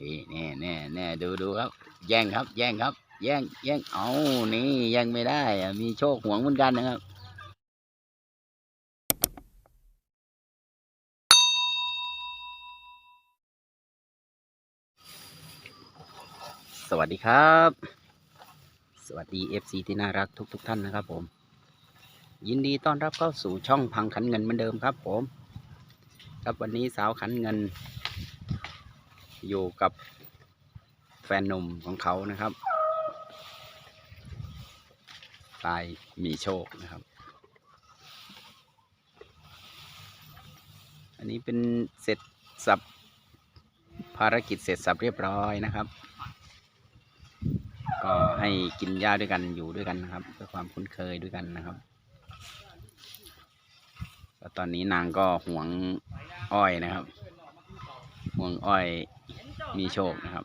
นี่แน่แน่แน่ดูดูครับ แย่งครับ แย่งครับ แย่งแย่งเอานี่แย่งไม่ได้มีโชคหวงเหมือนกันนะครับสวัสดีครับ สวัสดี FC ที่น่ารักทุกๆทท่านนะครับผม ยินดีต้อนรับเข้าสู่ช่องพังขันเงินเหมือนเดิมครับผม ครับวันนี้สาวขันเงิน อยู่กับแฟนหนุ่มของเขานะครับตายมีโชคนะครับ อันนี้เป็นเสร็จสับภารกิจเสร็จสับเรียบร้อยนะครับ ก็ให้กินหญ้าด้วยกันอยู่ด้วยกันนะครับเพื่อความคุ้นเคยด้วยกันนะครับตอนนี้นางก็ห่วงอ้อยนะครับห่วงอ้อย มีโชคนะครับ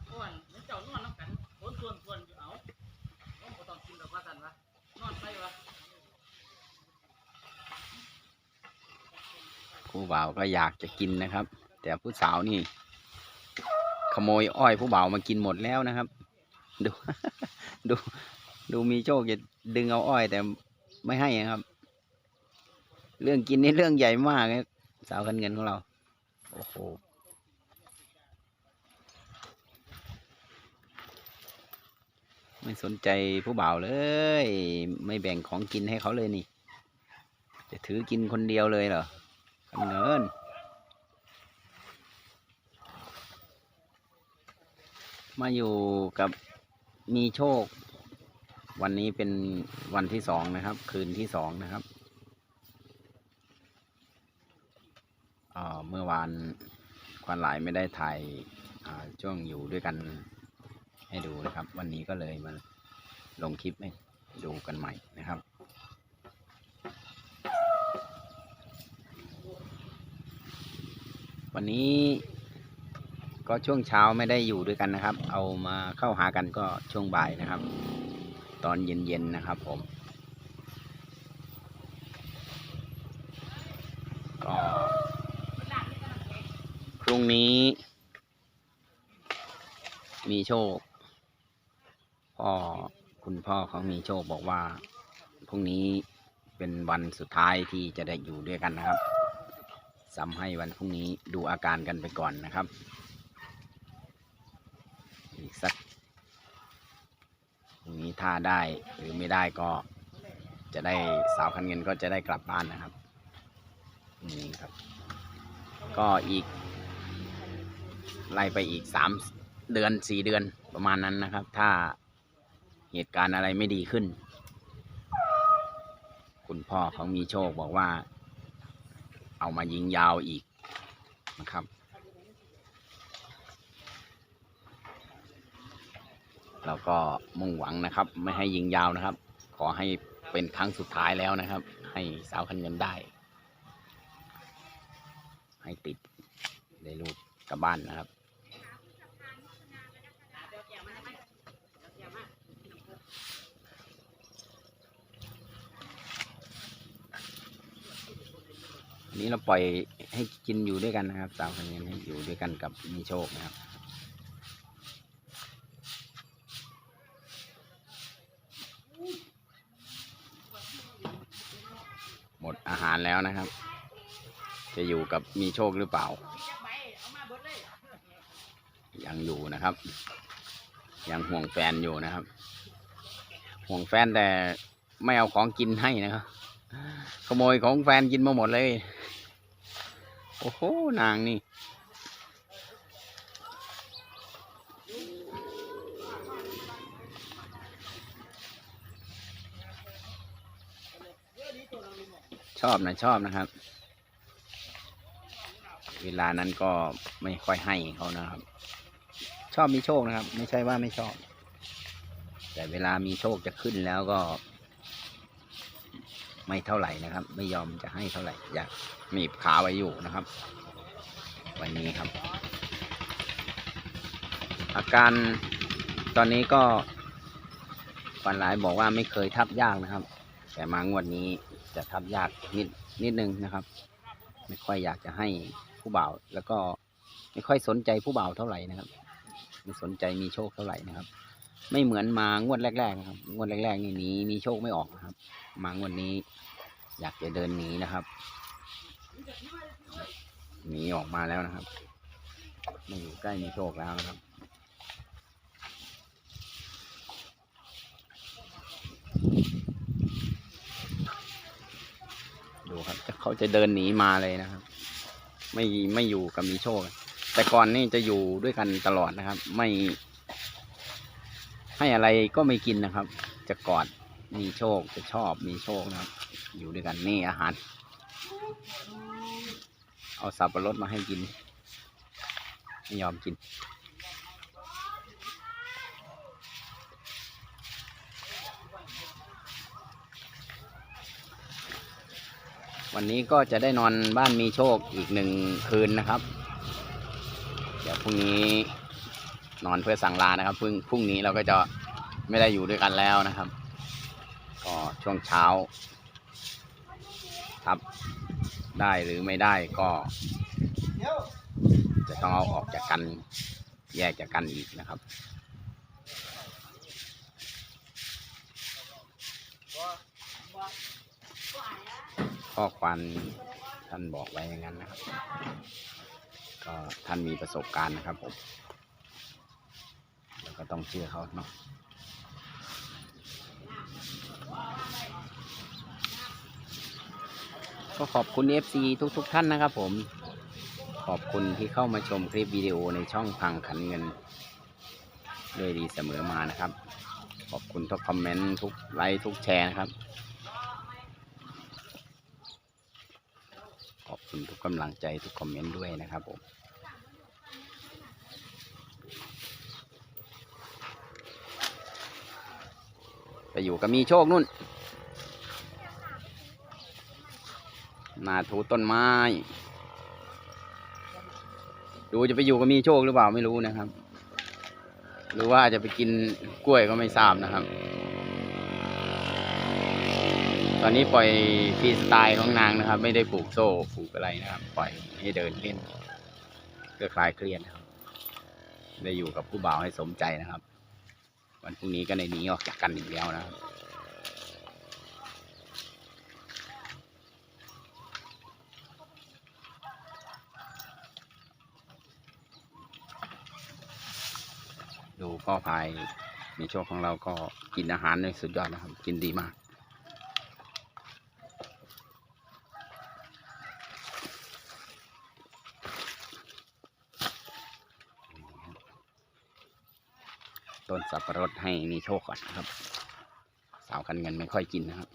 ผู้บ่าวก็อยากจะกินนะครับ แต่ผู้สาวนี่ ขโมยอ้อยผู้บ่าวมากินหมดแล้วนะครับ ดู ดูดูมีโชคจะดึงเอาอ้อยแต่ไม่ให้นะครับ เรื่องกินนี่เรื่องใหญ่มากครับสาวคันเงินของเรา โอ้โห ไม่สนใจผู้บ่าวเลย ไม่แบ่งของกินให้เขาเลยนี่ จะถือกินคนเดียวเลยเหรอคันเงินมาอยู่กับมีโชค วันนี้เป็นวันที่สองนะครับ คืนที่สองนะครับเเมื่อวานควันหลายไม่ได้ถ่ายช่วงอยู่ด้วยกัน ให้ดูนะครับ วันนี้ก็เลยมาลงคลิปให้ดูกันใหม่นะครับ วันนี้ก็ช่วงเช้าไม่ได้อยู่ด้วยกันนะครับ เอามาเข้าหากันก็ช่วงบ่ายนะครับ ตอนเย็นๆนะครับผมก็พรุ่งนี้มีโชค พ่อคุณพ่อเของมีโชคบอกว่าพรุ่งนี้เป็นวันสุดท้ายที่จะได้อยู่ด้วยกันนะครับสำให้วันพรุ่งนี้ดูอาการกันไปก่อนนะครับ อีกสักพรุ่งนี้ถ้าได้หรือไม่ได้ก็จะได้สาวคันเงินก็จะได้กลับบ้านนะครับนี่ครับ ก็อีกไล่ไปอีกสามเดือนสี่เดือนประมาณนั้นนะครับ ถ้า เหตุการณ์อะไรไม่ดีขึ้น คุณพ่อเขามีโชคบอกว่า เอามายิงยาวอีกนะครับ แล้วก็มุ่งหวังนะครับ ไม่ให้ยิงยาวนะครับ ขอให้เป็นครั้งสุดท้ายแล้วนะครับ ให้สาวคันเงินได้ ให้ติดได้ลูกกลับบ้านนะครับ อันนี้เราปล่อยให้กินอยู่ด้วยกันนะครับสาวคันเงินให้อยู่ด้วยกันกับมีโชคนะครับหมดอาหารแล้วนะครับ จะอยู่กับมีโชคหรือเปล่า ยังอยู่นะครับ ยังห่วงแฟนอยู่นะครับ ห่วงแฟนแต่ไม่เอาของกินให้นะครับ ขโมยของแฟนกินมาหมดเลย โอ้โห นางนี่ ชอบนะชอบนะครับ เวลานั้นก็ไม่ค่อยให้เขานะครับ ชอบมีโชคนะครับ ไม่ใช่ว่าไม่ชอบ แต่เวลามีโชคจะขึ้นแล้วก็ ไม่เท่าไหร่นะครับ ไม่ยอมจะให้เท่าไหร่อยากหนีบขาไว้อยู่นะครับ วันนี้ครับ อาการตอนนี้ก็ฝันหลายบอกว่าไม่เคยทับยากนะครับ แต่มางวดนี้จะทับยากนิดนิดนึงนะครับ ไม่ค่อยอยากจะให้ผู้บ่าวแล้วก็ไม่ค่อยสนใจผู้บ่าวเท่าไหร่นะครับ ไม่สนใจมีโชคเท่าไหร่นะครับ ไม่เหมือนมางวดแรกๆนะครับ งวดแรกๆนี่หนีมีโชคไม่ออกนะครับ มางวดนี้ อยากจะเดินหนีนะครับหนีออกมาแล้วนะครับไม่อยู่ใกล้มีโชคแล้วนะครับดูครับเขาจะเดินหนีมาเลยนะครับ ไม่ไม่อยู่กับมีโชค แต่ก่อนนี่จะอยู่ด้วยกันตลอดนะครับ ไม่ ให้อะไรก็ไม่กินนะครับ จะกอดมีโชคจะชอบมีโชคนะครับ อยู่ด้วยกันนี่อาหาร เอาสับปะรดมาให้กินไม่ยอมกิน วันนี้ก็จะได้นอนบ้านมีโชคอีกหนึ่งคืนนะครับ เดี๋ยวพรุ่งนี้ นอนเพื่อสั่งลานะครับพรุ่งพรุ่งนี้เราก็จะไม่ได้อยู่ด้วยกันแล้วนะครับ ก็ช่วงเช้าครับได้หรือไม่ได้ก็ จะต้องเอาออกจากกันแยกจากกันอีกนะครับข้อความท่านบอกไว้อย่างนั้นนะครับ ก็ท่านมีประสบการณ์นะครับผม ก็ต้องเชื่อเขาเนาะก็ขอบคุณ FC ทุกๆทท่านนะครับผม ขอบคุณที่เข้ามาชมคลิปวิดีโอในช่องพังขันเงิน ด้วยดีเสมอมานะครับ ขอบคุณทุกคอมเมนต์ทุกไลค์ทุกแชร์นะครับ ขอบคุณทุกกำลังใจทุกคอมเมนต์ด้วยนะครับผม อยู่กับมีโชคนู่น มาถูต้นไม้ ดูจะไปอยู่กับมีโชคหรือเปล่าไม่รู้นะครับ หรือว่าจะไปกินกล้วยก็ไม่ทราบนะครับ ตอนนี้ปล่อยฟรีสไตล์ของนางนะครับ ไม่ได้ผูกโซ่ผูกอะไรนะครับ ปล่อยให้เดินเล่นเพื่อคลายเครียดนะครับ ได้อยู่กับผู้บ่าวให้สมใจนะครับ วันพรุ่งนี้ก็ในนีออกจากกันอีกแล้วนะครับดูพ่อพายในช่วงของเราก็กินอาหารในสุดยอดนะครับ กินดีมาก ต้นสับปะรดให้มีโชคก่อนนะครับ สาวคันเงินไม่ค่อยกินนะครับ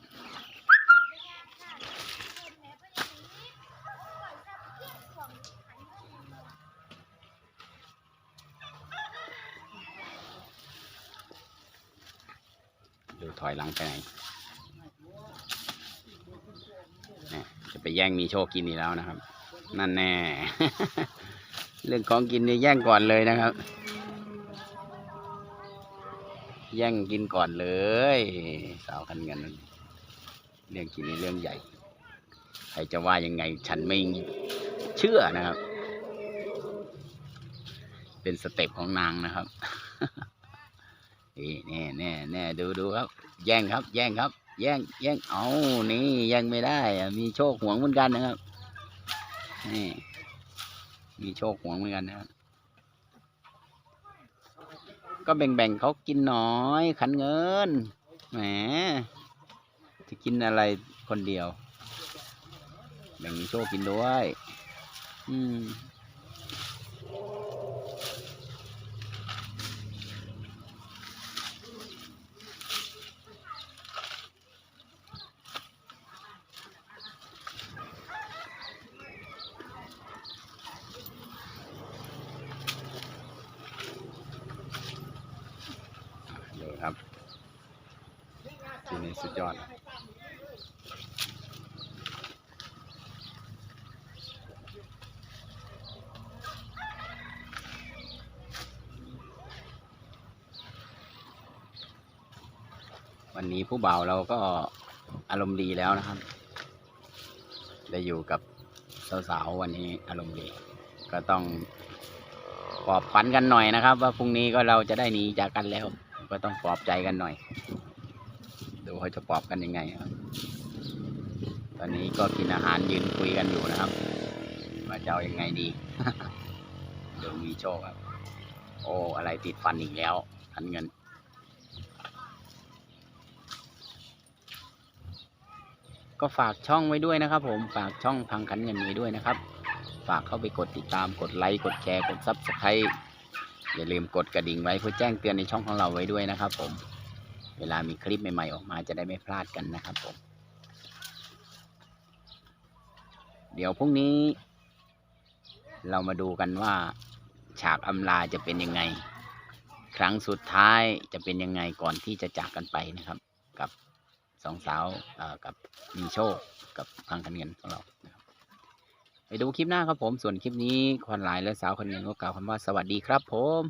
ดูถอยหลังไปไหนเนี่ยจะไปแย่งมีโชคกินอีกแล้วนะครับ นั่นแน่ เรื่องของกินนี่แย่งก่อนเลยนะครับ แย่งกินก่อนเลย สาวคันเงินเรื่องกินนี่เรื่องใหญ่ ใครจะว่ายังไง ฉันไม่เชื่อนะครับ เป็นสเต็ปของนางนะครับนี่แน่แน่แน่ดูดูครับ แย่งครับ แย่งครับ แย่งแย่งเอานี่แย่งไม่ได้มีโชคหวงเหมือนกันนะครับนี่มีโชคหวงเหมือนกันนะครับ ก็แบ่งๆเขากินน้อย ขันเงิน แหม จะกินอะไรคนเดียว แบ่งมีโชคกินด้วย อืม เลยครับที่นี่ สุดยอด วันนี้ผู้บ่าวเราก็อารมณ์ดีแล้วนะครับ ได้อยู่กับสาวๆวันนี้อารมณ์ดี ก็ต้องปลอบฝันกันหน่อยนะครับ ว่าพรุ่งนี้ก็เราจะได้หนีจากกันแล้ว ก็ต้องปลอบใจกันหน่อย ดูเขาจะปอบกันยังไงครับ ตอนนี้ก็กินอาหารยืนคุยกันอยู่นะครับว่าจะเอายังไงดีเดี๋ยวมีโชคครับ โอ้ อะไรติดฟันอีกแล้วทันเงิน ก็ฝากช่องไว้ด้วยนะครับ ผมฝากช่องพังคันเงินไว้ด้วยนะครับ ฝากเข้าไปกดติดตามกดไลค์กดแชร์กดซับสไครต์อย่าลืมกดกระดิ่งไว้เพื่อแจ้งเตือนในช่องของเราไว้ด้วยนะครับผม เวลามีคลิปใหม่ ๆ ออกมาจะได้ไม่พลาดกันนะครับผม เดี๋ยวพรุ่งนี้ เรามาดูกันว่า ฉากอำลาจะเป็นยังไง ครั้งสุดท้ายจะเป็นยังไงก่อนที่จะจากกันไปนะครับ กับสองสาวกับมีโชคกับพังคันเงินของเรานะครับไปดูคลิปหน้าครับผม ส่วนคลิปนี้ควันหลายและสาวคันเงินก็กล่าวคำว่าสวัสดีครับผม